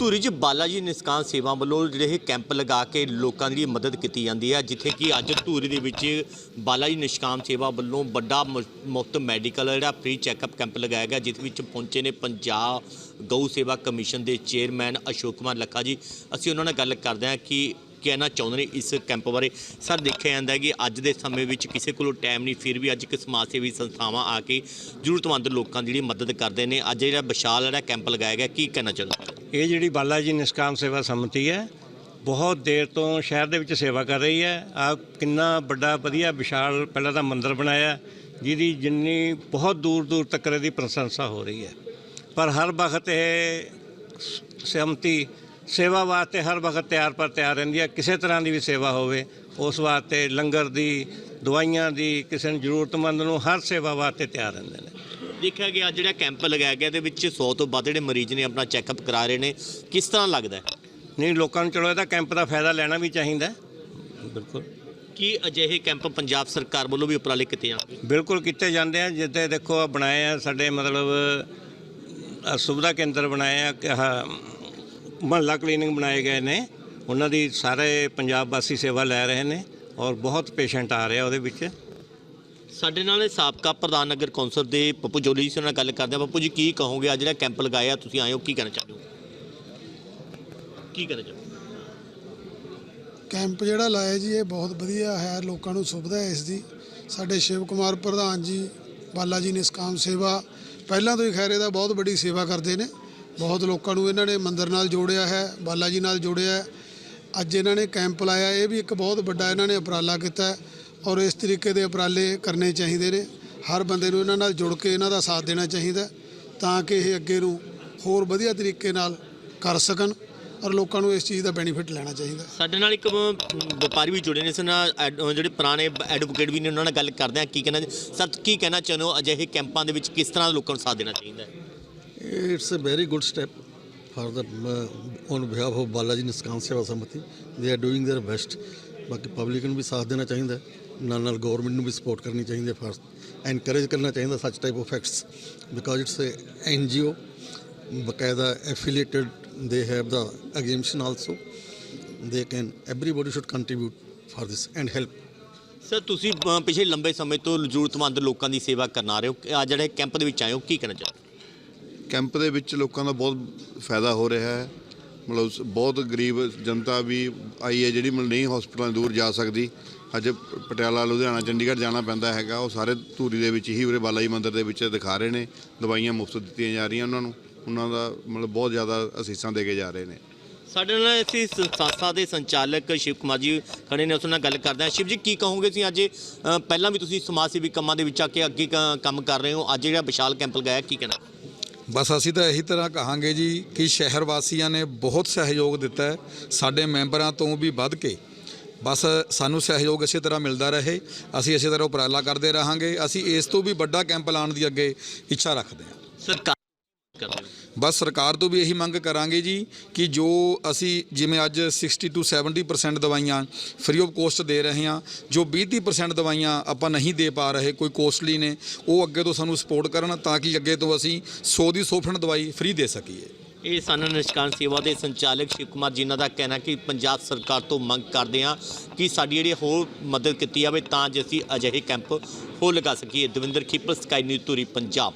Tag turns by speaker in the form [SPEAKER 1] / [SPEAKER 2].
[SPEAKER 1] ਧੂਰੀ 'ਚ ਬਾਲਾ ਜੀ ਨਿਸਕਾਨ ਸੇਵਾ ਵੱਲੋਂ ਜਿਹੜੇ ਇਹ ਕੈਂਪ ਲਗਾ ਕੇ ਲੋਕਾਂ ਦੀ ਮਦਦ ਕੀਤੀ ਜਾਂਦੀ ਹੈ, ਜਿੱਥੇ ਕਿ ਅੱਜ ਧੂਰੀ ਦੇ ਵਿੱਚ ਬਾਲਾ ਜੀ ਨਿਸ਼ਕਾਮ ਸੇਵਾ ਵੱਲੋਂ ਵੱਡਾ ਮੁ- ਮੁਫਤ ਮੈਡੀਕਲ ਜਿਹੜਾ ਫ੍ਰੀ ਚੈੱਕਅਪ ਕੈਂਪ ਲਗਾਇਆ ਗਿਆ ਜਿਸ ਵਿੱਚ ਪਹੁੰਚੇ ਨੇ ਪੰਜਾਬ ਗਊ ਸੇਵਾ ਕਮਿਸ਼ਨ ਦੇ ਚੇਅਰਮੈਨ ਅਸ਼ੋਕ ਕੁਮਾਰ ਲੱਖਾ ਜੀ। ਅਸੀਂ ਉਹਨਾਂ ਨਾਲ ਗੱਲ ਕਰਦੇ ਹਾਂ ਕਿ ਕਹਿਣਾ ਚਾਹੁੰਦੇ ਨੇ ਇਸ ਕੈਂਪ ਬਾਰੇ। ਸਰ, ਦੇਖਿਆ ਜਾਂਦਾ ਹੈ ਕਿ ਅੱਜ ਦੇ ਸਮੇਂ ਵਿੱਚ ਕਿਸੇ ਕੋਲੋਂ ਟਾਈਮ ਨਹੀਂ, ਫਿਰ ਵੀ ਅੱਜ ਇੱਕ ਸਮਾਜ ਸੇਵੀ ਸੰਸਥਾਵਾਂ ਆ ਕੇ ਜ਼ਰੂਰਤਮੰਦ ਲੋਕਾਂ ਦੀ ਜਿਹੜੀ ਮਦਦ ਕਰਦੇ ਨੇ। ਅੱਜ ਜਿਹੜਾ ਵਿਸ਼ਾਲ ਜਿਹੜਾ ਕੈਂਪ ਲਗਾਇਆ ਗਿਆ, ਕੀ ਕਹਿਣਾ ਚਾਹੁੰਦੇ
[SPEAKER 2] ਇਹ ਜਿਹੜੀ ਬਾਲਾ ਜੀ ਨਿਸ਼ਕਾਮ ਸੇਵਾ ਸੰਮਤੀ ਹੈ, ਬਹੁਤ ਦੇਰ ਤੋਂ ਸ਼ਹਿਰ ਦੇ ਵਿੱਚ ਸੇਵਾ ਕਰ ਰਹੀ ਹੈ। ਆ ਕਿੰਨਾ ਵੱਡਾ, ਵਧੀਆ, ਵਿਸ਼ਾਲ ਪਹਿਲਾਂ ਤਾਂ ਮੰਦਿਰ ਬਣਾਇਆ, ਜਿਹਦੀ ਜਿੰਨੀ ਬਹੁਤ ਦੂਰ ਦੂਰ ਤੱਕ ਇਹਦੀ ਪ੍ਰਸ਼ੰਸਾ ਹੋ ਰਹੀ ਹੈ। ਪਰ ਹਰ ਵਕਤ ਇਹ ਸਹਿਮਤੀ ਸੇਵਾ ਵਾਸਤੇ ਹਰ ਵਕਤ ਤਿਆਰ ਪਰ ਤਿਆਰ ਰਹਿੰਦੀ ਹੈ। ਕਿਸੇ ਤਰ੍ਹਾਂ ਦੀ ਵੀ ਸੇਵਾ ਹੋਵੇ ਉਸ ਵਾਸਤੇ ਲੰਗਰ ਦੀ ਦਵਾਈਆਂ ਦੀ ਕਿਸੇ ਨੂੰ ਜ਼ਰੂਰਤਮੰਦ ਨੂੰ ਹਰ ਸੇਵਾ ਵਾਸਤੇ ਤਿਆਰ ਰਹਿੰਦੇ ਨੇ।
[SPEAKER 1] ਦੇਖਿਆ ਗਿਆ ਜਿਹੜਾ ਕੈਂਪ ਲਗਾਇਆ ਗਿਆ ਇਹਦੇ ਵਿੱਚ 100 ਤੋਂ ਵੱਧ ਜਿਹੜੇ ਮਰੀਜ਼ ਨੇ ਆਪਣਾ ਚੈੱਕਅਪ ਕਰਾ ਰਹੇ ਨੇ। ਕਿਸ ਤਰ੍ਹਾਂ ਲੱਗਦਾ
[SPEAKER 2] ਨਹੀਂ ਲੋਕਾਂ ਨੂੰ ਚਲੋ ਇਹਦਾ ਕੈਂਪ ਦਾ ਫਾਇਦਾ ਲੈਣਾ ਵੀ ਚਾਹੀਦਾ। ਬਿਲਕੁਲ।
[SPEAKER 1] ਕਿ ਅਜਿਹੇ ਕੈਂਪ ਪੰਜਾਬ ਸਰਕਾਰ ਵੱਲੋਂ ਵੀ ਉਪਰਾਲੇ ਕੀਤੇ ਜਾਣਗੇ
[SPEAKER 2] ਬਿਲਕੁਲ ਕੀਤੇ ਜਾਂਦੇ ਆ। ਜਿੱਤੇ ਦੇਖੋ ਬਣਾਏ ਆ ਸਾਡੇ ਮਤਲਬ ਸੁਵਿਧਾ ਕੇਂਦਰ ਬਣਾਏ ਆ ਮਹੱਲਾ ਕਲੀਨਿਕ ਬਣਾਏ ਗਏ ਨੇ। ਉਹਨਾਂ ਦੀ ਸਾਰੇ ਪੰਜਾਬ ਵਾਸੀ ਸੇਵਾ ਲੈ ਰਹੇ ਨੇ ਔਰ ਬਹੁਤ ਪੇਸ਼ੈਂਟ ਆ ਰਹੇ ਆ ਉਹਦੇ ਵਿੱਚ।
[SPEAKER 1] ਸਾਡੇ ਨਾਲ ਇਹ ਸਾਬਕਾ ਪ੍ਰਧਾਨ ਨਗਰ ਕੌਂਸਲ ਦੇ ਪੱਪੂ ਜੋਲੀ ਜੀ ਨਾਲ ਗੱਲ ਕਰਦੇ ਆ ਪੱਪੂ ਜੀ ਕੀ ਕਹੋਗੇ? ਆ ਜਿਹੜਾ ਕੈਂਪ ਲਗਾਇਆ ਤੁਸੀਂ ਆਏ ਹੋ ਕੀ ਕਹਿਣਾ ਚਾਹੁੰਦੇ ਹੋ ਕੀ ਕਹਿਣਾ ਚਾਹੁੰਦੇ ਹੋ?
[SPEAKER 3] ਕੈਂਪ ਜਿਹੜਾ ਲਾਇਆ ਜੀ ਇਹ ਬਹੁਤ ਵਧੀਆ ਹੈ। ਲੋਕਾਂ ਨੂੰ ਸੁਵਿਧਾ ਹੈ ਇਸ ਦੀ। ਸਾਡੇ ਸ਼ਿਵ ਕੁਮਾਰ ਪ੍ਰਧਾਨ ਜੀ ਬਾਲਾ ਜੀ ਨਿਸਕਾਮ ਸੇਵਾ ਪਹਿਲਾਂ ਤੋਂ ਹੀ ਖੈਰ ਇਹਦਾ ਬਹੁਤ ਵੱਡੀ ਸੇਵਾ ਕਰਦੇ ਨੇ। ਬਹੁਤ ਲੋਕਾਂ ਨੂੰ ਇਹਨਾਂ ਨੇ ਮੰਦਰ ਨਾਲ ਜੋੜਿਆ ਹੈ ਬਾਲਾ ਜੀ ਨਾਲ ਜੋੜਿਆ ਹੈ। ਅੱਜ ਇਹਨਾਂ ਨੇ ਕੈਂਪ ਲਾਇਆ, ਇਹ ਵੀ ਇੱਕ ਬਹੁਤ ਵੱਡਾ ਇਹਨਾਂ ਨੇ ਉਪਰਾਲਾ ਕੀਤਾ ਔਰ ਇਸ ਤਰੀਕੇ ਦੇ ਉਪਰਾਲੇ ਕਰਨੇ ਚਾਹੀਦੇ ਨੇ। ਹਰ ਬੰਦੇ ਨੂੰ ਇਹਨਾਂ ਨਾਲ ਜੁੜ ਕੇ ਇਹਨਾਂ ਦਾ ਸਾਥ ਦੇਣਾ ਚਾਹੀਦਾ ਤਾਂ ਕਿ ਇਹ ਅੱਗੇ ਨੂੰ ਹੋਰ ਵਧੀਆ ਤਰੀਕੇ ਨਾਲ ਕਰ ਸਕਣ ਔਰ ਲੋਕਾਂ ਨੂੰ ਇਸ ਚੀਜ਼ ਦਾ ਬੈਨੀਫਿਟ ਲੈਣਾ ਚਾਹੀਦਾ
[SPEAKER 1] ਸਾਡੇ ਨਾਲ ਇੱਕ ਵਪਾਰੀ ਵੀ ਜੁੜੇ ਨੇ ਸਨ ਐਡ- ਜਿਹੜੇ ਪੁਰਾਣੇ ਐਡਵੋਕੇਟ ਵੀ ਨੇ, ਉਹਨਾਂ ਨਾਲ ਗੱਲ ਕਰਦੇ ਆ ਕੀ ਕਹਿਣਾ ਸਰ, ਕੀ ਕਹਿਣਾ ਚਾਹੁੰਦੇ ਹੋ? ਅਜਿਹੇ ਕੈਂਪਾਂ ਦੇ ਵਿੱਚ ਕਿਸ ਤਰ੍ਹਾਂ ਲੋਕਾਂ ਨੂੰ ਸਾਥ ਦੇਣਾ ਚਾਹੀਦਾ ਹੈ?
[SPEAKER 4] It's a very good step for the uh, on behalf of Balaji Niskaam Seva Samiti. They are doing their best. ਬਾਕੀ ਪਬਲਿਕ ਨੂੰ ਵੀ ਸਾਥ ਦੇਣਾ ਚਾਹੀਦਾ ਨਾਲ ਨਾਲ ਗਵਰਨਮੈਂਟ ਨੂੰ ਵੀ ਸਪੋਰਟ ਕਰਨੀ ਚਾਹੀਦੀ ਹੈ ਫਰ ਐਨਕਰੇਜ ਕਰਨਾ ਚਾਹੀਦਾ such type of acts because it's a NGO ਬਕਾਇਦਾ affiliated they have the exemption also they can everybody should contribute for this and help
[SPEAKER 1] sir ਤੁਸੀਂ ਪਿਛਲੇ ਲੰਬੇ ਸਮੇਂ ਤੋਂ ਜ਼ਰੂਰਤਮੰਦ ਲੋਕਾਂ ਦੀ ਸੇਵਾ ਕਰਨਾ ਆ ਰਹੇ ਹੋ। ਆ ਜਿਹੜੇ ਕੈਂਪ ਦੇ ਵਿੱਚ ਆਏ ਹੋ ਕੀ ਕਹਿਣਾ ਚਾਹੁੰਦੇ ਹੋ?
[SPEAKER 5] ਕੈਂਪ ਦੇ ਵਿੱਚ ਲੋਕਾਂ ਦਾ ਬਹੁਤ ਫਾਇਦਾ ਹੋ ਰਿਹਾ ਹੈ। ਮਤਲਬ ਬਹੁਤ ਗਰੀਬ ਜਨਤਾ ਵੀ ਆਈ ਹੈ ਜਿਹੜੀ ਮਤਲਬ ਨਹੀਂ ਹਸਪਤਾਲਾਂ ਦੂਰ ਜਾ ਸਕਦੀ। ਅੱਜ ਪਟਿਆਲਾ, ਲੁਧਿਆਣਾ, ਚੰਡੀਗੜ੍ਹ ਜਾਣਾ ਪੈਂਦਾ ਹੈਗਾ। ਉਹ ਸਾਰੇ ਧੂਰੀ ਦੇ ਵਿੱਚ ਹੀ ਉਰੇ ਬਾਲਾ ਜੀ ਮੰਦਿਰ ਦੇ ਵਿੱਚ ਦਿਖਾ ਰਹੇ ਨੇ। ਦਵਾਈਆਂ ਮੁਫਤ ਦਿੱਤੀਆਂ ਜਾ ਰਹੀਆਂ ਉਹਨਾਂ ਨੂੰ। ਉਹਨਾਂ ਦਾ ਮਤਲਬ ਬਹੁਤ ਜ਼ਿਆਦਾ ਅਸੀਸਾਂ ਦੇ ਕੇ ਜਾ ਰਹੇ ਨੇ।
[SPEAKER 1] ਸਾਡੇ ਨਾਲ ਅਸੀਂ ਸੰਸਥਾ ਦੇ ਸੰਚਾਲਕ ਸ਼ਿਵ ਕੁਮਾਰ ਜੀ ਖੜੇ ਨੇ। ਉਸ ਨਾਲ ਗੱਲ ਕਰਦੇ ਹਾਂ। ਸ਼ਿਵ ਜੀ, ਕੀ ਕਹੋਗੇ ਤੁਸੀਂ ਅੱਜ? ਪਹਿਲਾਂ ਵੀ ਤੁਸੀਂ ਸਮਾਜ ਸੇਵੀ ਕੰਮਾਂ ਦੇ ਵਿੱਚ ਆ ਕੇ ਅੱਗੇ ਕ- ਕੰਮ ਕਰ ਰਹੇ ਹੋ। ਅੱਜ ਜਿਹੜਾ ਵਿਸ਼ਾਲ ਕੈਂਪ ਲਗਾਇਆ, ਕੀ ਕਹਿਣਾ?
[SPEAKER 6] ਬਸ ਅਸੀਂ ਤਾਂ ਇਹੀ ਤਰ੍ਹਾਂ ਕਹਾਂਗੇ ਜੀ ਕਿ ਸ਼ਹਿਰ ਵਾਸੀਆਂ ਨੇ ਬਹੁਤ ਸਹਿਯੋਗ ਦਿੱਤਾ ਹੈ ਸਾਡੇ ਮੈਂਬਰਾਂ ਤੋਂ ਵੀ ਵੱਧ ਕੇ। ਬਸ ਸਾਨੂੰ ਸਹਿਯੋਗ ਇਸੇ ਤਰ੍ਹਾਂ ਮਿਲਦਾ ਰਹੇ, ਅਸੀਂ ਇਸੇ ਤਰ੍ਹਾਂ ਉਪਰਾਲਾ ਕਰਦੇ ਰਹਾਂਗੇ, ਅਸੀਂ ਇਸ ਤੋਂ ਵੀ ਵੱਡਾ ਕੈਂਪ ਲਾਉਣ ਦੀ ਅੱਗੇ ਇੱਛਾ ਰੱਖਦੇ ਹਾਂ।
[SPEAKER 1] ਸਰਕਾਰ
[SPEAKER 6] ਬਸ ਸਰਕਾਰ ਤੋਂ ਵੀ ਇਹੀ ਮੰਗ ਕਰਾਂਗੇ ਜੀ ਕਿ ਜੋ ਅਸੀਂ ਜਿਵੇਂ ਅੱਜ 60 ਤੋਂ 70% ਦਵਾਈਆਂ ਫ੍ਰੀ ਆਫ ਕੋਸਟ ਦੇ ਰਹੇ ਹਾਂ, ਜੋ 20-30% ਦਵਾਈਆਂ ਆਪਾਂ ਨਹੀਂ ਦੇ ਪਾ ਰਹੇ, ਕੋਈ ਕੋਸਟਲੀ ਨੇ, ਉਹ ਅੱਗੇ ਤੋਂ ਸਾਨੂੰ ਸਪੋਰਟ ਕਰਨ ਤਾਂ ਕਿ ਅੱਗੇ ਤੋਂ ਅਸੀਂ 100 ਦੀ 100% ਦਵਾਈ ਫ੍ਰੀ ਦੇ ਸਕੀਏ।
[SPEAKER 1] ਇਹ ਸਨ ਨਿਸ਼ਕਾਨ ਸੇਵਾ ਦੇ ਸੰਚਾਲਕ ਸ਼ਿਵ ਕੁਮਾਰ, ਜਿਨ੍ਹਾਂ ਦਾ ਕਹਿਣਾ ਕਿ ਪੰਜਾਬ ਸਰਕਾਰ ਤੋਂ ਮੰਗ ਕਰਦੇ ਹਾਂ ਕਿ ਸਾਡੀ ਜਿਹੜੀ ਹੋਰ ਮਦਦ ਕੀਤੀ ਜਾਵੇ ਤਾਂ ਜੇ ਅਸੀਂ ਅਜਿਹੇ ਕੈਂਪ ਹੋ ਲਗਾ ਸਕੀਏ। Davinder Khipar, Sky News, Dhuri, Punjab.